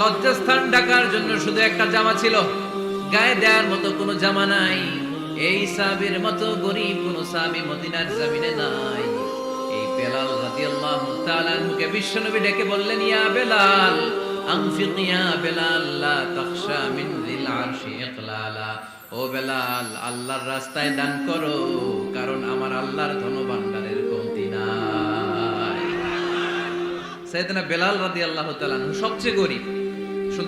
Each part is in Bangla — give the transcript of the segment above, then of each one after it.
লজ্জাস্থান ঢাকার জন্য শুধু একটা জামা ছিল। গায়ে দেওয়ার মতো কোনো জামা নাই। এই সাহাবীর মতো গরিব কোনো সাহাবী মদিনার জমিনে নাই। এই বেলাল রাদিয়াল্লাহু তাআলা আনহুকে বিশ্বনবী ডেকে বললেন, ইয়া বেলাল, আনফিক ইয়া বেলাল, লা মিন যিল আরশি ইকলালা। ও বেলাল, আল্লাহর রাস্তায় দান করো, কারণ আমার আল্লাহর ধনভাণ্ডারের কমতি নাই। সাইয়েদনা বেলাল রাদিয়াল্লাহু তাআলা সবচেয়ে গরিব।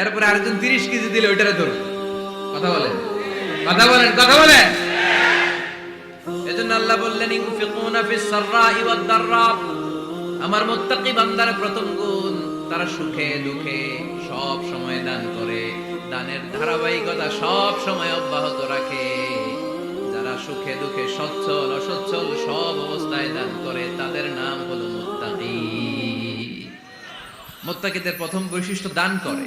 এরপরে আরেকজন তিরিশ কেজি দিলে ওইটারে ধরবো কথা বলেন কথা বলেন কথা বলেন এজন্য আল্লাহ বললেন, ইনফিকুনা ফিস সাররাই ওয়াদ দাররা আমার মুত্তাকি বান্দার প্রথম গুণ, তারা সুখে দুঃখে সব সময় দান করে। দানের ধারাবাহিকতা সব সময় অব্যাহত রাখে। যারা সুখে দুঃখে সচ্ছল, অসচ্ছল সব অবস্থায় দান করে, তাদের নাম হলো মুত্তাকি। মুত্তাকিদের প্রথম বৈশিষ্ট্য দান করে।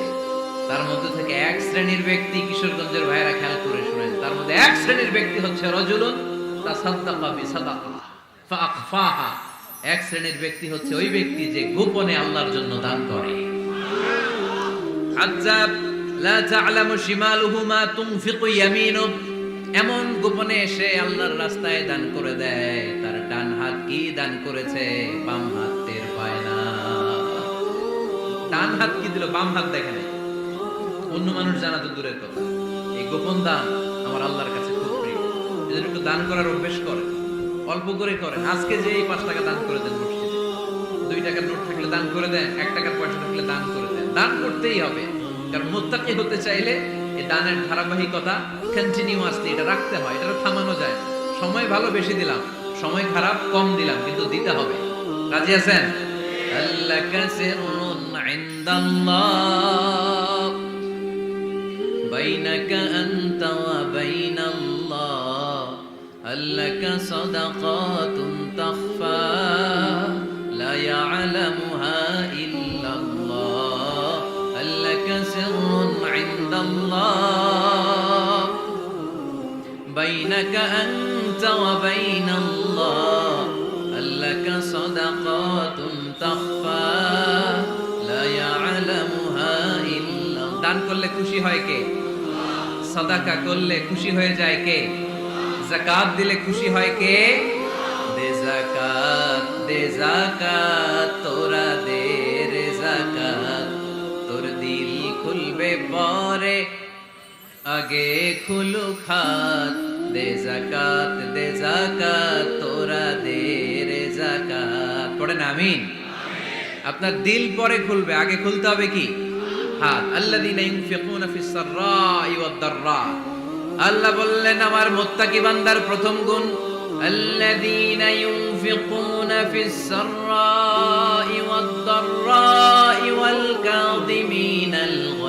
তার মধ্যে থেকে এক শ্রেণির ব্যক্তি কিশোরগঞ্জের ভাইরা খেয়াল করে শুনেন। তার মধ্যে এক শ্রেণির ব্যক্তি হচ্ছে রজুলুন এক শ্রেণির ব্যক্তি হচ্ছে ওই ব্যক্তি যে গোপনে আল্লাহর জন্য দান করে। এমন গোপনে এসে আল্লাহর রাস্তায় দান করে দেয়। তার ডান হাত কি দান করেছে? বাম হাত টের পায় না। ডান হাত কি দিল? বাম হাত দেখে নাই অন্য মানুষ জানা তো দূরের কথা। এই গোপন দান আমার আল্লাহর কাছে খুব প্রিয়। এজন্য একটু দান করার অভ্যেস করেন। অল্প করে করেন। আজকে যে এই পাঁচ টাকা দান করে দেন মসজিদে। দুই টাকার নোট থাকলে দান করে দেন, এক টাকার পয়সা থাকলে দান করে দেন। দান করতেই হবে। কারণ মোত্তাকি হতে চাইলে এই দানের ধারাবাহিকতা কন্টিনিউয়াসলি এটা রাখতে হয়। এটা থামানো যায় সময় ভালো বেশি দিলাম, সময় খারাপ কম দিলাম, কিন্তু দিতে হবে। রাজি আছেন? আল্লাহ সিররুন ইনদাল্লাহ। বাইনাকা আনতা هل لك صدقات تخفى لا يعلمها إلا الله هل لك سر عند الله بينك أنت وبين الله هل لك صدقات تخفى لا يعلمها إلا الله দান করলে খুশি হয় কে সাদাকা করলে খুশি হয়ে যায় কে? জাকাত দিলে খুশি হয় কে? দে জাকাত দে জাকাত, তোরা দে রে জাকাত। তোর দিল খুলবে পরে আগে খুলু খাত দে জাকাত দে জাকাত, তোরা দে রে জাকাত। পড়েন আমিন? আপনার দিল পরে খুলবে, আগে খুলতে হবে কি? হাত আল্লাযীনা ইউনফিকুনা ফিস সাররাই ওয়াদ দাররা আল্লাহ বললেন আমার মুত্তাকি বান্দার প্রথম গুণ الذين ينفقون في السراء والضراء والكاظمين الغيظ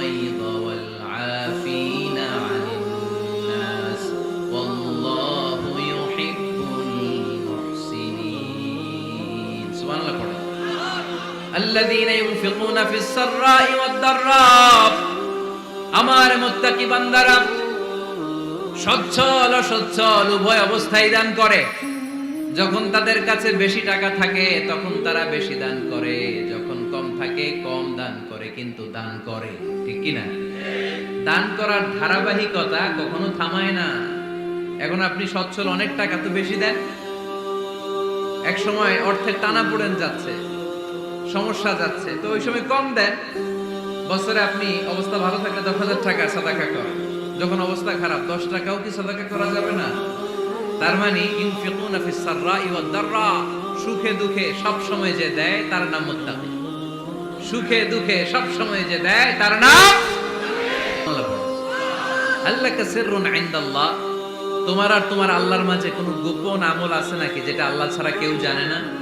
الذين ينفقون في السراء والضراء. দাররাব আমার মুত্তাকি বান্দারা সচ্ছল অসচ্ছল উভয় অবস্থায় দান করে। যখন তাদের কাছে বেশি টাকা থাকে, তখন তারা বেশি দান করে। যখন কম থাকে, কম দান করে, কিন্তু দান করে। ঠিক কি না? দান করার ধারাবাহিকতা কখনো থামায় না। এখন আপনি সচ্ছল অনেক টাকা তো বেশি দেন। এক সময় অর্থের টানা পড়েন যাচ্ছে। সমস্যা যাচ্ছে। তো ওই সময় কম দেন। বছরে আপনি অবস্থা ভালো থাকলে দশ হাজার টাকা সাদাকা কর। যখন অবস্থা খারাপ, দশ টাকাও কি সাদাকা করা যাবে না? তার মানে দাররা। সুখে দুঃখে সব সময় যে দেয়, তার নাম মুত্তাকি। সুখে দুঃখে সব সময় যে দেয়, তার নাম। আল্লাহকে সিররুন ইনদাল্লাহ। তোমার আর তোমার আল্লাহর মাঝে কোনো গোপন আমল আছে নাকি, যেটা আল্লাহ ছাড়া কেউ জানে না?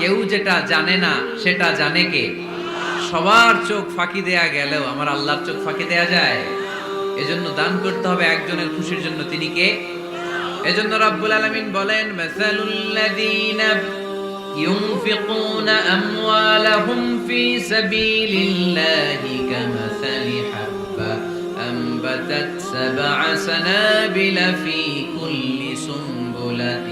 কেউ যেটা জানে না সেটা জানে কে সবার চোখ ফাঁকি দেয়া গেলেও আমার আল্লাহর চোখ ফাঁকি দেয়া যায় এজন্য দান করতে হবে একজনের খুশির জন্য তিনি কে এজন্য রাব্বুল আলামিন বলেন মাসালুল্লাযীনা ينفقون أموالهم في سبيل الله كمثل حبة أنبتت سبع سنابل في كل سنبلة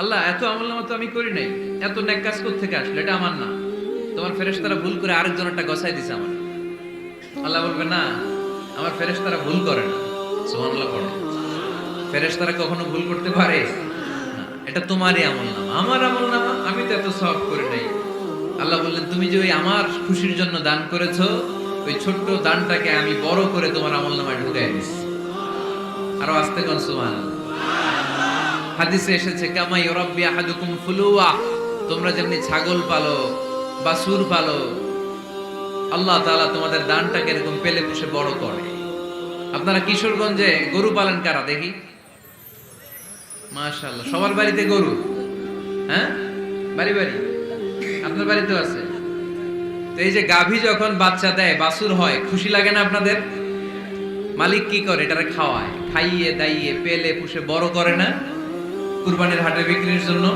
আল্লাহ, এত আমল নামা তো আমি করি নাই। এত নেক কাজ থেকে আসলে? এটা আমার না। তোমার ফেরেশতারা ভুল করে আরেকজন একটা গসাই দিছে আমার আল্লাহ বলবে, না, আমার ফেরেশতারা ভুল করে না। সুবহানাল্লাহ পড়ে। ফেরেশতারা কখনো ভুল করতে পারে? এটা তোমারই আমল নামা। আমার আমল নামা, আমি তো এত সব করে নাই। আল্লাহ বললেন, তুমি যে ওই আমার খুশির জন্য দান করেছ, ওই ছোট্ট দানটাকে আমি বড় করে তোমার আমল নামায় ঢুকাই দিচ্ছি আরও আস্তে কোন, সুবহানাল্লাহ। হাদিসে এসেছে, কামা ইউরাব্বি আহাদুকুম ফুলুয়া। তোমরা যেমনি ছাগল পালো বা সুর পালো, আল্লাহ তাআলা তোমাদের দানটাকে এরকম পেলে পুষে বড় করে। আপনারা কিশোরগঞ্জে গরু পালন কারা দেখি? মাশাআল্লাহ, সবার বাড়িতে গরু? হ্যাঁ? বাড়ি বাড়ি? আপনার বাড়িতেও আছে? তো এই যে গাভী যখন বাচ্চা দেয়, বাছুর হয়, খুশি লাগে না আপনাদের? মালিক কি করে? এটারে খাওয়ায়, খাইয়ে, দাইয়ে, পেলে, পুষে বড় করে না? কুরবানির হাটে বিক্রির জন্য।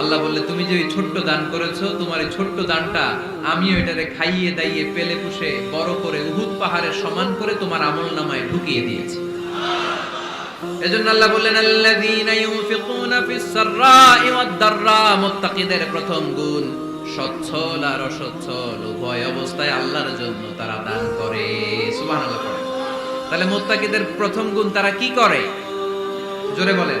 আল্লাহ বললে, তুমি যে ওই ছোট্ট দান করেছ, তোমার এই ছোট্ট দানটা আমিও এটারে খাইয়ে, দাইয়ে, পেলে, পুষে, বড় করে উহুদ পাহাড়ের সমান করে তোমার আমল নামায় ঢুকিয়ে দিয়েছি। এজন্য আল্লাহ বললেন, আল্লাযীনা ইউনফিকুনা ফিস সাররাই ওয়াদ দাররা মুত্তাকিদের প্রথম গুণ, সচ্ছল আর অসচ্ছল, উভয় অবস্থায় আল্লাহর জন্য তারা দান করে। সুবহানাল্লাহ তাহলে মুত্তাকিদের প্রথম গুণ তারা কি করে? জোরে বলেন।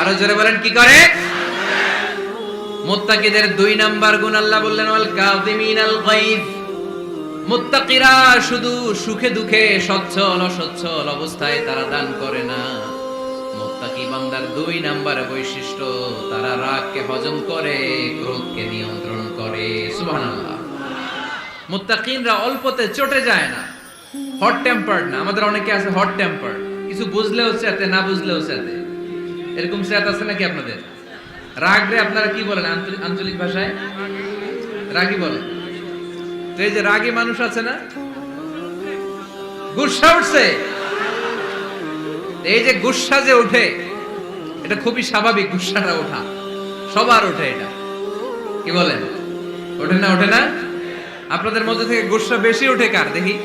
আরও জোরে বলেন, কি করে? মুত্তাকিদের দুই নাম্বার গুণ আল্লাহ বললেন, ওয়াল কাযিমিন আল গায়ব। মুত্তাকিরা শুধু সুখে দুঃখে সচ্ছল অসচ্ছল অবস্থায় তারা দান করে না। মুত্তাকি বান্দার দুই নাম্বার বৈশিষ্ট্য, তারা রাগকে হজম করে, ক্রোধকে নিয়ন্ত্রণ করে। সুবহানাল্লাহ। মুত্তাকিনরা অল্পতে চটে যায় না। হট টেম্পার্ড না। আমাদের অনেকে আছে হট টেম্পার্ড কিছু বুঝলেও চেতে, না বুঝলেও চেতে। এরকম চেত আছে নাকি আপনাদের? রাগ রে, আপনারা কি বলেন আঞ্চলিক- ভাষায়? রাগই বলেন। তো এই যে রাগী মানুষ আছে না? গুসা উঠছে। এই যে গুসা যে ওঠে, এটা খুবই স্বাভাবিক গুসাটা ওঠা। সবার ওঠে এটা। কি বলেন? ওঠে না ওঠে না? আপনাদের মধ্যে থেকে গুসা বেশি ওঠে কার? দেখি।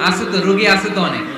আছে তো, রুগী আছে তো অনেক।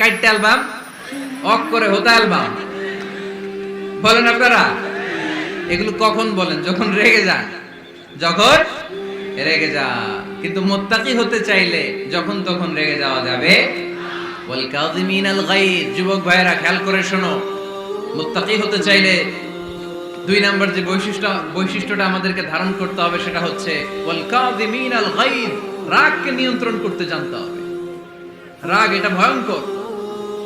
কাইট অ্যালবাম, অক করে হোতা অ্যালবাম। বলেন আপনারা, এগুলো কখন বলেন? যখন রেগে যান। যখন রেগে যা কিন্তু মোত্তাকি হতে চাইলে যখন তখন রেগে যাওয়া যাবে। ওয়াল কাযিমিন আল গায়ব। যুবক ভাইরা খেয়াল করে শোনো। মুত্তাকি হতে চাইলে দুই নাম্বার যে বৈশিষ্ট্য, বৈশিষ্ট্যটা আমাদেরকে ধারণ করতে হবে সেটা হচ্ছে ওয়াল কাযিমিন আল গায়ব। রাগকে নিয়ন্ত্রণ করতে জানতে হবে। রাগ এটা ভয়ঙ্কর।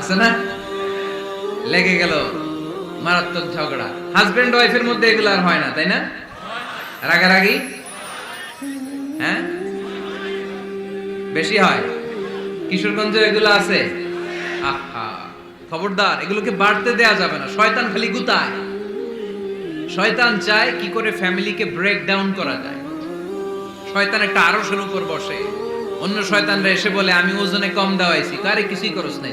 আছে না? লেগে গেল মারাত্মক ঝগড়া। হাজবেন্ড ওয়াইফের মধ্যে এগুলো আর হয় না, তাই না? রাগারাগি? হ্যাঁ? বেশি হয়। কিশোরগঞ্জে এগুলো আছে? খবরদার, এগুলোকে বাড়তে দেয়া যাবে না। শয়তান খালি গুতায়। শয়তান চায় কি করে ফ্যামিলিকে ব্রেক ডাউন করা যায়। শয়তান একটা আরসের উপর বসে। অন্য শয়তানরা এসে বলে, আমি ওজনে কম দেওয়াইছি। কারে কিছুই করস নাই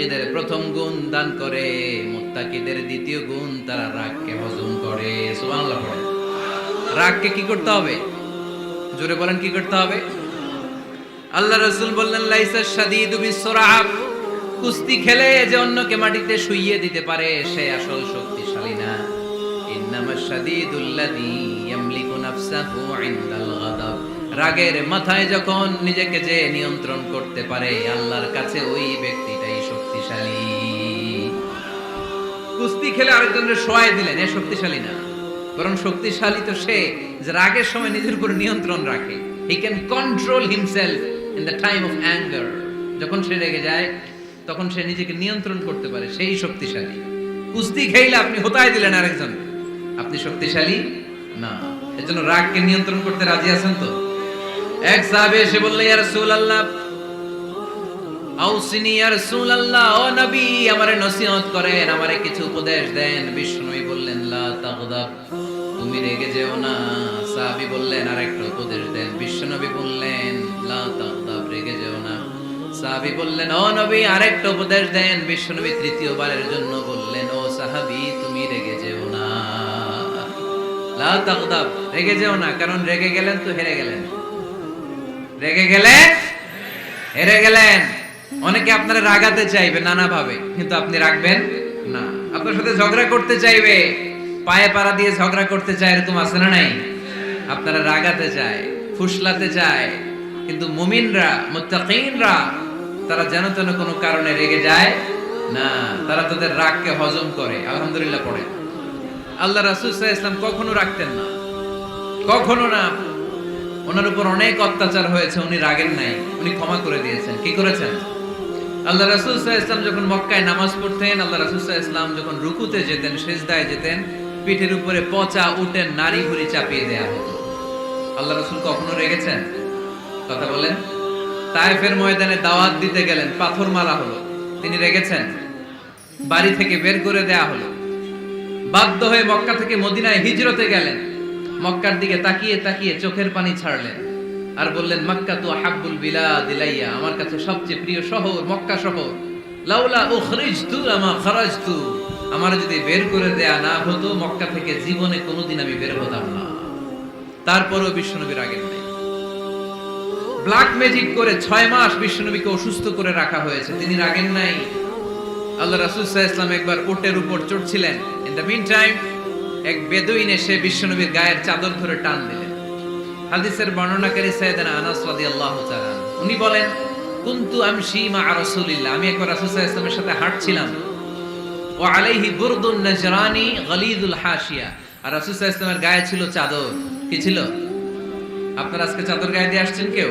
মুত্তাকিদের প্রথম গুণ দান করে, মুত্তাকিদের দ্বিতীয় গুণ তারা রাগকে হজম করে। সুবহানাল্লাহ রাগকে কি করতে হবে? জোরে বলেন, কি করতে হবে? আল্লাহ রসুল বললেন, লাইসা শাদীদু বিসরাআ কুস্তি খেলে যে অন্যকে মাটিতে শুইয়ে দিতে পারে, সে আসল শক্তিশালী না। ইন্নামা শাদীদুল্লাযী ইয়ামলিকু নাফসাহু ইনদাল গাদাব। রাগের মাথায় যখন নিজেকে যে নিয়ন্ত্রণ করতে পারে, আল্লাহর কাছে ওই ব্যক্তিটাই কুস্তি খেলে আরেকজনের সোয়াই দিলেন, এ শক্তিশালী না। বরং শক্তিশালী তো সে, যে রাগের সময় নিজের উপর নিয়ন্ত্রণ রাখে। He can control himself in the time of anger যখন সে রেগে যায়, তখন সে নিজেকে নিয়ন্ত্রণ করতে পারে, সেই শক্তিশালী। কুস্তি খেইলে আপনি হোতায় দিলেন আরেকজন। আপনি শক্তিশালী? না। এজন্য রাগকে নিয়ন্ত্রণ করতে রাজি আছেন তো? এক সাহাবে এসে বললে ইয়া রাসূলুল্লাহ আউসিনি ইয়া রাসূলুল্লাহ, ও নবী, আমারে নসিহত করেন, আমারে কিছু উপদেশ দেন। বিষ্ণুই বললেন, লা তাগদাব, তুমি রেগে যেও না। সাহাবী বললেন, আরেকটা উপদেশ দেন। বিশ্বনবী বললেন, লা তাগদাব, রেগে যেও না। সাহাবী বললেন, ও নবী, আরেকটা উপদেশ দেন। বিশ্বনবী তৃতীয়বারের জন্য বললেন, ও সাহাবী, তুমি রেগে যেও না। লা তাগদাব, রেগে যেও না, কারণ রেগে গেলেন তো হেরে গেলেন। রেগে গেলেন? হেরে গেলেন। অনেকে আপনারা রাগাতে চাইবে নানা ভাবে কিন্তু আপনি রাখবেন না। আপনার সাথে ঝগড়া করতে চাইবে, পায়ে পাড়া দিয়ে ঝগড়া করতে চায়, এরকম আছে না নাই? আপনারা রাগাতে চায়, ফুসলাতে চায়, কিন্তু মুমিনরা, মুত্তাকিনরা, তারা যেন তেন কোনো কারণে রেগে যায় না। তারা তাদের রাগকে হজম করে, আলহামদুলিল্লাহ পড়ে। আল্লাহ রাসূল ইসলাম কখনো রাখতেন না। কখনো না। ওনার উপর অনেক অত্যাচার হয়েছে, উনি রাগেন নাই, উনি ক্ষমা করে দিয়েছেন। কি করেছেন? আল্লাহ রাসূল ইসলাম যখন মক্কায় নামাজ পড়তেন, আল্লাহ রাসূল ইসলাম যখন রুকুতে যেতেন, সেজদায় যেতেন, পিঠের উপরে পচা উটের নারী ভুড়ি চাপিয়ে দেয়া হতো। আল্লাহ রাসূল কখনো রেগেছেন? কথা বলেন। তায়েফের ময়দানে দাওয়াত দিতে গেলেন পাথর মারা হলো। তিনি রেগেছেন। বাড়ি থেকে বের করে দেয়া হলো। বাধ্য হয়ে মক্কা থেকে মদিনায় হিজরতে গেলেন। মক্কার দিকে তাকিয়ে তাকিয়ে চোখের পানি ছাড়লেন। আর বললেন, মক্কা তো হাব্বুল বিলাদ ইলাইয়া। আমার কাছে সবচেয়ে প্রিয় শহর মক্কা শহর। লাউলা উখরিজতু আমা খারাজতু। আমার যদি বের করে দেয়া না হতো, মক্কা থেকে জীবনে কোনোদিন আমি বের হতাম না। তারপরেও বিশ্বনবী রাগেন নাই। ব্ল্যাক ম্যাজিক করে ছয় মাস বিশ্বনবীকে অসুস্থ করে রাখা হয়েছে। তিনি রাগেন নাই। আল্লাহ রাসূল ওয়াসাল্লাম একবার উটের উপর চড়ছিলেন। ইন দ্য মিন টাইম এক বেদুইন এসে বিশ্বনবীর গায়ের চাদর ধরে টান দিলেন হাদিসের বর্ণনাকারী সাইয়েদনা আনাস রাদিয়াল্লাহু তাআলা উনি বলেন, কুনতু আমশি মা রাসূলিল্লাহ। আমি একবার রাসূল সাল্লাল্লাহু আলাইহি সাথে হাঁটছিলাম। ও আলাইহি বুরদুন নাজরানি গলিদুল হাশিয়া। আর রাসূল সাল্লাল্লাহু গায়ে ছিল চাদর। কি ছিল? আপনারা আজকে চাদর গায়ে দিয়ে আসছেন কেউ?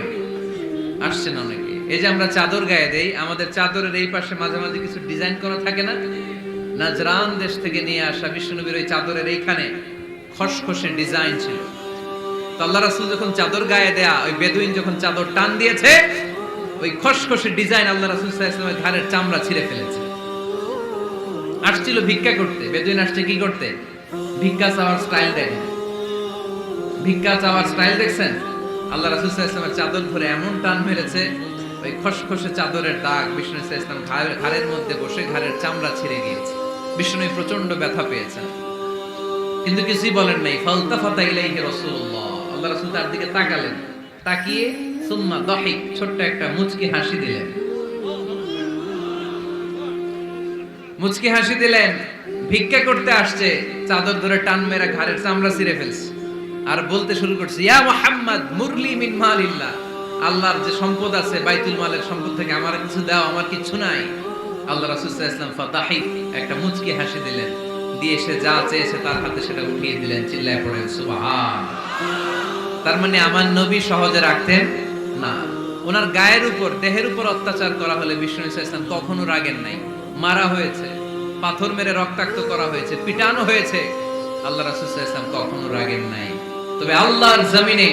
আসছেন অনেকে। এই যে আমরা চাদর গায়ে দেই, আমাদের চাদরের এই পাশে মাঝে মাঝে কিছু ডিজাইন করা থাকে না? নাজরান দেশ থেকে নিয়ে আসা বিষ্ণুনবীর ওই চাদরের এইখানে খসখসে ডিজাইন ছিল। আল্লাহ রাসূল যখন চাদর গায়ে দেয়া, ওই বেদুইন যখন চাদর টান দিয়েছে, ওই খসখসে ডিজাইন আল্লাহ রাসূল ওয়াসাল্লামের ঘাড়ের চামড়া ছিঁড়ে ফেলেছে। আসছিল ভিক্ষা করতে। বেদুইন আসছে কি করতে? ভিক্ষা চাওয়ার স্টাইল দেখেন ভিক্ষা চাওয়ার স্টাইল দেখছেন? আল্লাহ রাসূল সাল্লাল্লাহু চাদর ধরে এমন টান মেরেছে, ওই খসখসে চাদরের দাগ বিষ্ণু ঘাড়ের ঘাড়ের মধ্যে বসে ঘাড়ের চামড়া ছিঁড়ে গিয়েছে। বিষ্ণু প্রচণ্ড ব্যথা পেয়েছেন। কিন্তু কিছুই বলেন নাই। ফালতাফাতা ইলাইহি রাসূলুল্লাহ। আল্লাহ রাসূল তার দিকে তাকালেন। তাকিয়ে সুম্মা দহিক, ছোট্ট একটা মুচকি হাসি দিলেন। মুচকি হাসি দিলেন, ভিক্ষা করতে আসছে, চাদর ধরে টান মেরা ঘাড়ের চামড়া ছিঁড়ে ফেলছে। আর বলতে শুরু করছে, ইয়া মুহাম্মদ, মুরলি মিন মালিল্লাহ। আল্লাহর যে সম্পদ আছে, বাইতুল মালের সম্পদ থেকে আমার কিছু দাও, আমার কিছু নাই। আল্লাহ রাসূল ওয়াসাল্লাম ফাতাহি একটা মুচকি হাসি দিলেন। দিয়ে সে যা চেয়েছে তার হাতে সেটা উঠিয়ে দিলেন, চিল্লায় পড়েন সুবহান। তার মানে আমার নবী সহজে রাখতেন না। ওনার গায়ের উপর, দেহের উপর অত্যাচার করা হলে বিষ্ণু ইসলাম কখনো রাগেন নাই। মারা হয়েছে, পাথর মেরে রক্তাক্ত করা হয়েছে, পিটানো হয়েছে। আল্লাহ রাসূল কখনো রাগেন নাই। তবে আল্লাহর জমিনে,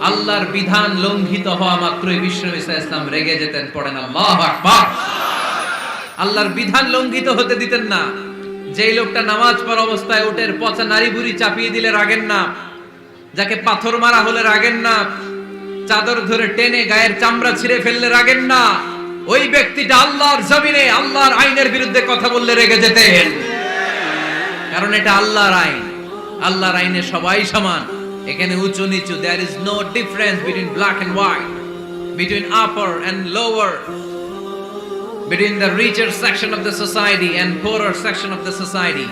আল্লাহর বিধান লঙ্ঘিত হওয়া মাত্রই বিষ্ণু ইসলাম রেগে যেতেন, পড়েন আল্লাহ আল্লাহর বিধান লঙ্ঘিত হতে দিতেন না। যেই লোকটা নামাজ পড়া অবস্থায় ওটের পচা নারী বুড়ি চাপিয়ে দিলে রাগেন না। যাকে পাথর মারা হলে রাগেন না চাদর ধরে টেনে গায়ের চামড়া ছিঁড়ে ফেললে রাগেন না। ওই ব্যক্তিটা আল্লাহর জমিনে আল্লাহর আইনের বিরুদ্ধে কথা বললে রেগে যেতেন। কারণ এটা আল্লাহর আইন। আল্লাহর আইনে সবাই সমান। এখানে উঁচু নিচু there is no difference between black and white between upper and lower between the richer section of the society and poorer section of the society,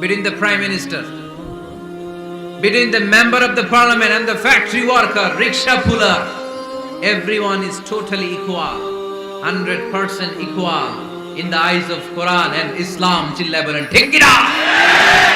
between the prime minister, between the member of the parliament and the factory worker, rickshaw puller, everyone is totally equal, 100% equal in the eyes of Quran and Islam. Chillabaran, take it up!